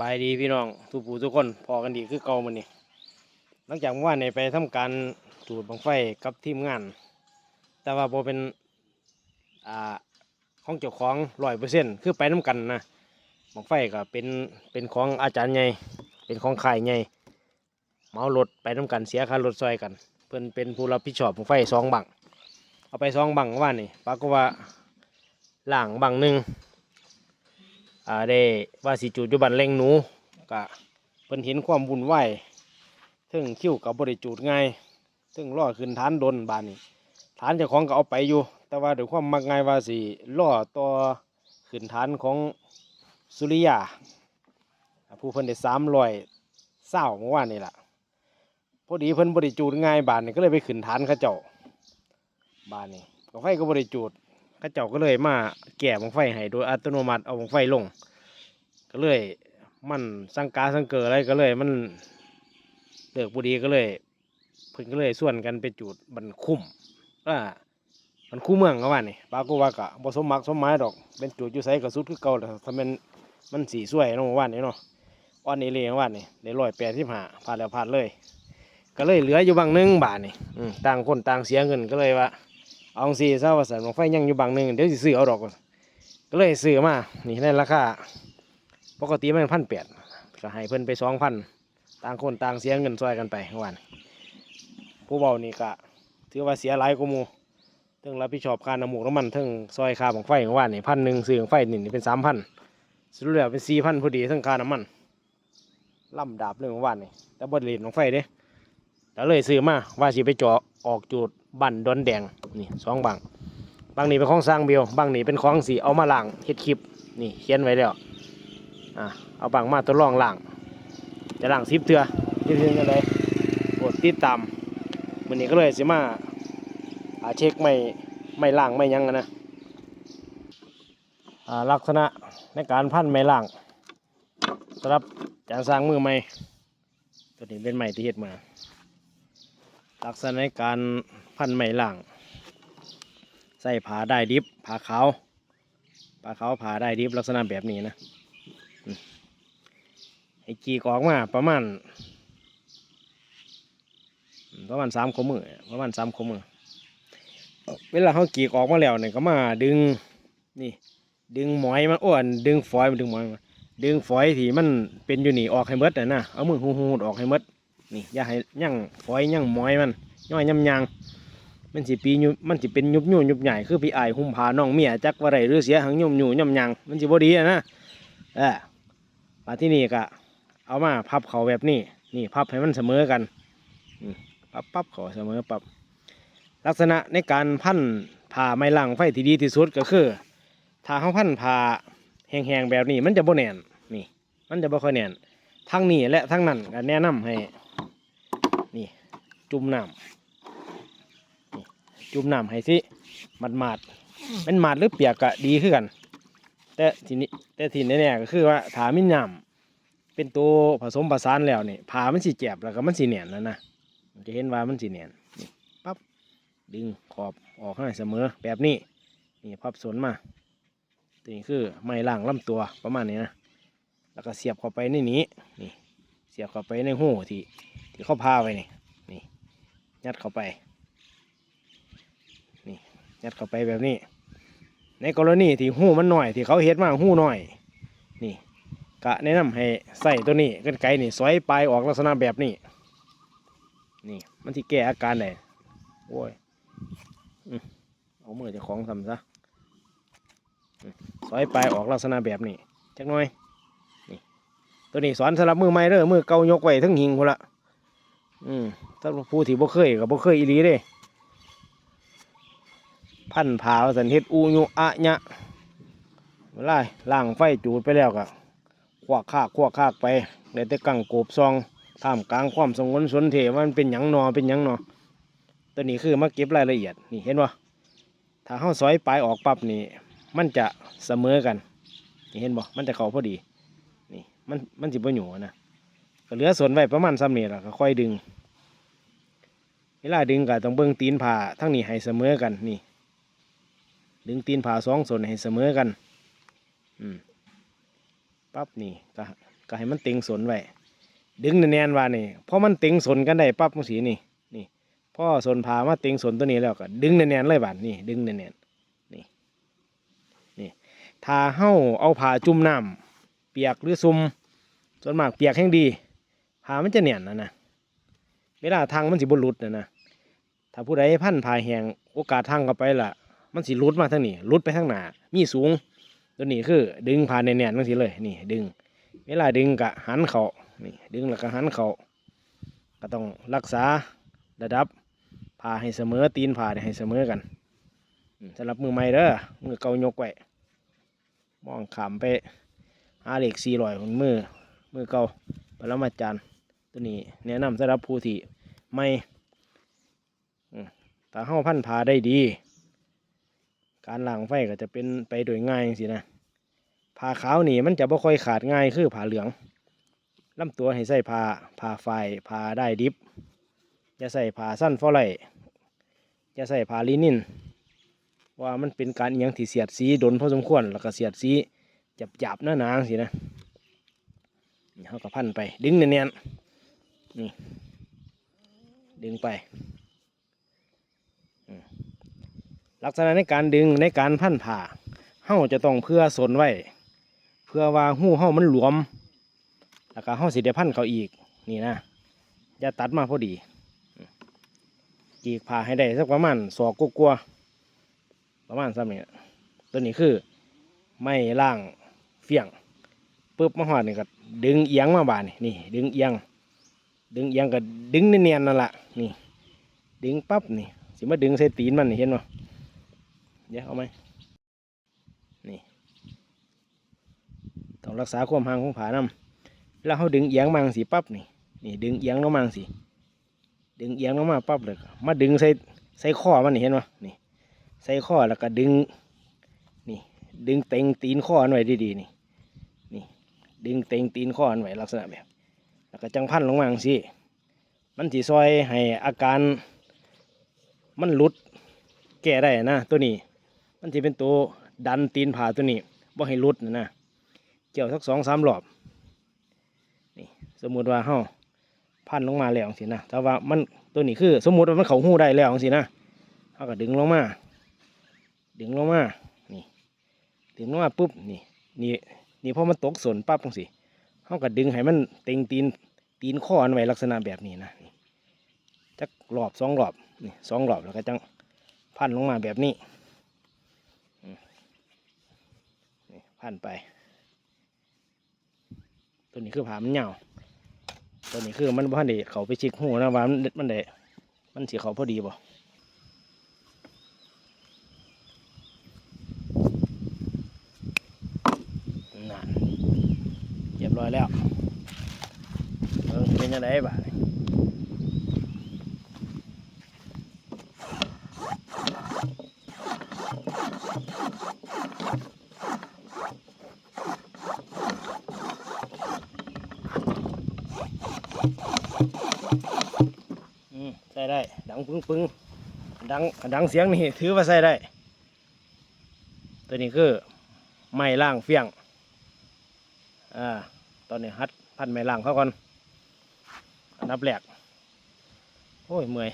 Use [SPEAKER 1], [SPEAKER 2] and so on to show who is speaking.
[SPEAKER 1] บายดีพี่น้องทุกผู้ทุกคนพอกันดีคือเก่ามันนี่หลังจากเมื่อว่านนี่ไปทำการจูดบังไฟกับทีมงาน แต่ว่าพอเป็นอ่าของเจ้าของร้อยเปอร์เซ็นต์คือไปน้กันนะบังไฟก็เป็นเป็นของอาจารย์ใหญ่เป็นของข่ายใหญ่เมารถไปน้กันเสียค่ารถซอยกัน เพื่อนเป็นผู้รับผิดชอบบังไฟสองบังเอาไปสองบังว่านี่ปรากฏว่าหล่างบังหนึ่ง อ่าได้ว่าสิจูดอยู่บันเลงหนูกะเพิ่นเห็นความวุ่นวายถึงคิ้วกับบริจูดง่ายถึงล่อขึ้นฐานดนบานนี้ฐานเจ้าของก็เอาไปอยู่ แต่ว่าด้วยความมักง่ายว่าสิล่อต่อขึ้นฐานของสุริยา ผู้เพิ่นได้สามร้อยเศร้าเมื่อวานนี่แหละพอดีเพิ่นบริจูดง่ายบานนี้ก็เลยไปขึ้นฐานเขาเจ้าบานนี้ก็ไฟก็บริจูด เข้าเจ้าก็เลยมาแก่บังไฟให้โดยอัตโนมัติเอาบังไฟลง ก็เลย มันสังกาสังเกออะไรก็เลยมันเลิกบุดีก็เลยเพิ่นก็เลยส่วนกันไปจุดบันคุ้มอ่ามันคู่เมืองก็ว่านี่ปากฏว่ากะบ่สมมักสมหมายดอกเป็นจุดอยู่ไสก็สุดคือเก่าแต่ถ้ามันมันสีสวยเนาะว่านี่เนาะอ่อนนี่เลยว่านี่ได้ร้อยแปดสิบห้าผ่านแล้วผ่านเลย ก็เลยเหลืออยู่บางนึงบาทนี่ต่างคนต่างเสียเงินก็เลยว่า เอาสีซะว่าสันบังไฟยังอยู่บางหนึ่งเดี๋ยวสิซื้อเอาดอกก็เลยซื้อมา นี่ในราคาปกติมันพันแปดก็ให้เพิ่นไปสองพันต่างคนต่างเสียเงินซอยกันไปเมื่อวานผู้เบานี่ก็ถือว่าเสียหลายกว่าหมูถึงรับผิดชอบค่าน้ำหมูกน้ำมันถึงซอยค่าของไฟเมื่อวานนี่พันหนึ่งซื้อของไฟนี่นี่เป็นสามพันสรุปแล้วเป็นสี่พันพอดีทั้งค่าน้ำมันล่ำดาบเรื่องเมื่อวานนี่แต่บดเรียนของไฟเด้ก็เลยซื้อมาว่าสิไปจาะออกจูด บันดอนแดงนี่สองบังบางนี่เป็นของสร้างเบลบางนี่เป็นของสีเอามาล่างเฮ็ดคลิปนี่เขียนไว้แล้วอะเอาบังมาตัวรองล่างจะล่างซิบเถื่อที่เถื่อะได้โปรดติดตามวันนี้ก็เลยสิมาอาเช็คไม่ไม่ล่างไม่ยังอะนะลักษณะในการพันไม่ล่างสำหรับจานสร้างมือใหม่ตัวนี้เป็นใหม่ที่เฮ็ดมา ลักษณะในการ พันไหมหลังใส่ผาได้ดิบผาขาวผาขาวผาได้ดิบลักษณะแบบนี้นะให้กีกออกมาประมาณประมาณสามขมือประมาณสามขมือเวลาเขากีกออกมาแล้วเนี่ยก็มาดึงนี่ดึงหมอยมันอ้วนดึงฝอยมันดึงหมอยมาดึงฝอยที่มันเป็นอยู่นี่ออกให้หมดนะนะเอามือหูๆออกให้หมดนี่อย่าให้ยั่งฝอยยั่งหมอยมันย่อยยำยาง มันสิปียุบมันสิเป็นยุบยู่ยุบใหญ่คือพี่ไอหุ่มผาน้องเมียจักว่าไรหรือเสียหังยุ่มยู่ยำยางมันสิบ่ดีอะนะเออมาที่นี่ก็เอามาพับเขาแบบนี้ นี่พับให้มันเสมอกันอืมพับพับเขาเสมอปับลักษณะในการพันผ่าไม้ลังไฟที่ดีที่สุดก็คือถ้าเขาพันผ่าแห้งๆแบบนี้ มันจะบ่แน่นนี่ มันจะบ่ค่อยแน่นทั้งนี้และทั้งนั้นก็แนะนำให้ นี่ จุ่มน้ำ จุ่มน้ำให้สิหมาดมาดๆเป็นหมาดหรือเปียกก็ดีขึ้นกัน แต่ทีนี้แต่ทีนี้เนี่ยก็คือว่าถามิน้ำเป็นตัวผสมผสานแล้วนี่ผ่ามันสีแจบแล้วก็มันสีเนียนแล้วนะมันจะเห็นว่ามันสีเนียนนี่ปั๊บดึงขอบออกให้เสมอแบบนี้นี่พับสนมาตัวนี้คือไม้ล่างลำตัวประมาณนี้นะแล้วก็เสียบเข้าไปในนี้นี่เสียบเข้าไปในหูที่ที่เขาพาไว้นี่นี่ยัดเข้าไปนี่ ยัดเข้าไปแบบนี้ ในกรณีที่หู้มันหน่อยที่เขาเฮ็ดมาหู้หน่อย นี่กะแนะนำให้ใส่ตัวนี้กันไกลนี่สอยปลายออกลักษณะแบบนี้ นี่มันที่แก้อาการได้โอ้ยเอามือจะของทำซะสอยปลายออกลักษณะแบบนี้จักหน่อยนี่ตัวนี้สอนสำหรับมือใหม่เด้อมือเกายกไว้ทั้งหิงพุ่นละอืมถ้าผู้ที่บ่เคยกับบ่เคยอีหลีเด้ พันผาวสันเฮ็ดอูยุอะญะเวลาล่างไฟจูดไปแล้วก็ควักคากควักคากไปเดี๋ยวแต่กังโกบซองท่ามกลางความสงวนสนเทว่ามันเป็นหยังนอเป็นหยังนอตัวนี้คือมาเก็บรายละเอียดนี่เห็นบ่าถ้าเฮาซอยปลายออกปั๊บนี่มันจะเสมอกันนี่เห็นบ่มันจะเข้าพอดีนี่มันมันสิบ่หยูนะก็เหลือส่วนไว้ประมาณซ้ำนี่แหละก็ค่อยดึงเวลาดึงก็ต้องเบิ่งตีนผ่าทั้งนี้ให้เสมอกันนี่ ดึงตีนผ่าสองส่วนให้เสมอกัน อืมปั๊บนี่ก็ก็ให้มันเต็งสนไว้ดึงแน่นๆว่านี่พอมันเต็งสนกันได้ปั๊บมันสีนี่นี่พ่อสนพามาเต็งสนตัวนี้แล้วก็ดึงแน่นๆเลยบาดนี่ดึงแน่นๆนี่นี่ถ้าเฮาเอาผ้าจุ่มน้ำเปียกหรือซุ่มส่วนมากเปียกแห้งดีผ้ามันจะแน่นนะนะเวลาทางมันสิบ่หลุดนะนะถ้าผู้ใดพันผ้าแหงโอกาสทางเข้าไปล่ะ มันสิหลุดมาทางนี้หลุดไปทางหน้ามีสูง ตัวนี้คือ ดึงผ่านแน่นๆนั่นสิเลย นี่ ดึง เวลาดึงกะหันเขานี่ ดึงแล้วก็หันเขาก็ต้องรักษาระดับผ่าให้เสมอตีนผ่าให้เสมอกันสำหรับมือใหม่เด้อมือเกายกไว้มองขามไปหาเหล็กสี่ร้อยของมือมือเกาปรมาจารย์ตัวนี้แนะนำสำหรับผู้ที่ไม่อืมถ้าเ้าพันผ่าได้ดี การล้างไฟก็จะเป็นไปโดยง่ายสินะผ้าขาวนี่มันจะบ่ค่อยขาดง่ายคือผ้าเหลืองลำตัวให้ใส่ผ้าผ้าไฟผ้าได้ดิบอย่าใส่ผ้าสั้นฟอไลอย่าใส่ผ้าลินินว่ามันเป็นการเอิหยังที่เสียดสีดนพอสมควรแล้วก็เสียดสีจับจับหน้าหนางสินะเขาก็พันไป ดึงเนียนๆนี่ดึงไป ลักษณะในการดึงในการพันผ่าเฮาจะต้องเพื่อสนไว้ เพื่อว่าหู้เฮามันหลวม แล้วก็เฮาสิได้พันเขาอีกนี่นะอย่าตัดมาพอดีจีกผ่าให้ได้สักประมาณศอกกลัวาๆประมาณซ้ำนี่ตัวนี้คือไม่ล่างเฟียงปุ๊บมาหอดนี่ก็ดึงเอียงมาบานนี่นี่ดึงเอียง ดึงเอียงก็ดึงเนียนๆนั่นแหละนี่ ดึงปั๊บนี่สิมาดึงใส่ตีนมันเห็นบ่ เดี๋ยวเอาไหมนี่ ต้องรักษาความห่างของผานำแล้วเขาดึงเอียงมังสีปั๊บนี่ นี่ดึงเอียงลงมังสีดึงเอียงลงมาปั๊บเลยมาดึงใส่ใส่ข้อมันนี่เห็นไหมนี่ ใส่ข้อแล้วก็ดึง นี่ ดึงเต็งตีนข้อมันไว้ดีๆนี่ นี่ ดึงเต็งตีนข้อมันไว้ลักษณะแบบ แล้วก็จังพันลงมังสีมันสีซอยให้อาการมันหลุดแก้ได้นะตัวนี้ มันจะเป็นตัวดันตีนผ่าตัวนี้บ่ให้ลุดนะนะเกี่ยวสักสองสามรอบนี่สมมุติว่าเฮาพันลงมาแล้วสินะถ้าว่ามันตัวนี้คือสมมุติว่ามันเขาหู้ได้แล้วสินะเฮาก็ดึงลงมา ดึงลงมานี่ดึงลงมาปุ๊บนี่นี่นี่พอมันตกสนปั๊บตรงสิเฮาก็ดึงให้มันเต็งตีนตีนข้ออันไว้ลักษณะแบบนี้นะจักรอบสองรอบนี่สองรอบแล้วก็จังพันลงมาแบบนี้อืม นี่พันไป ตัวนี้คือผามันยาวตัวนี้คือมันพันเดเขาไปชิกหูนะว่ามันมันเดมันสีเขาพอดีบ่นั่นเรียบร้อยแล้วเออเป็นยังไงบ้าง ใส่ได้ ดังปึ้งปึ้งดังดังเสียงนี่ถือว่าใส่ได้ ตัวนี้คือไม้ล่างเฟียงอ่าตอนนี้ฮัดพันไม้ล่างเขาก่อนอันดับแรกโอ้ยเมื่อย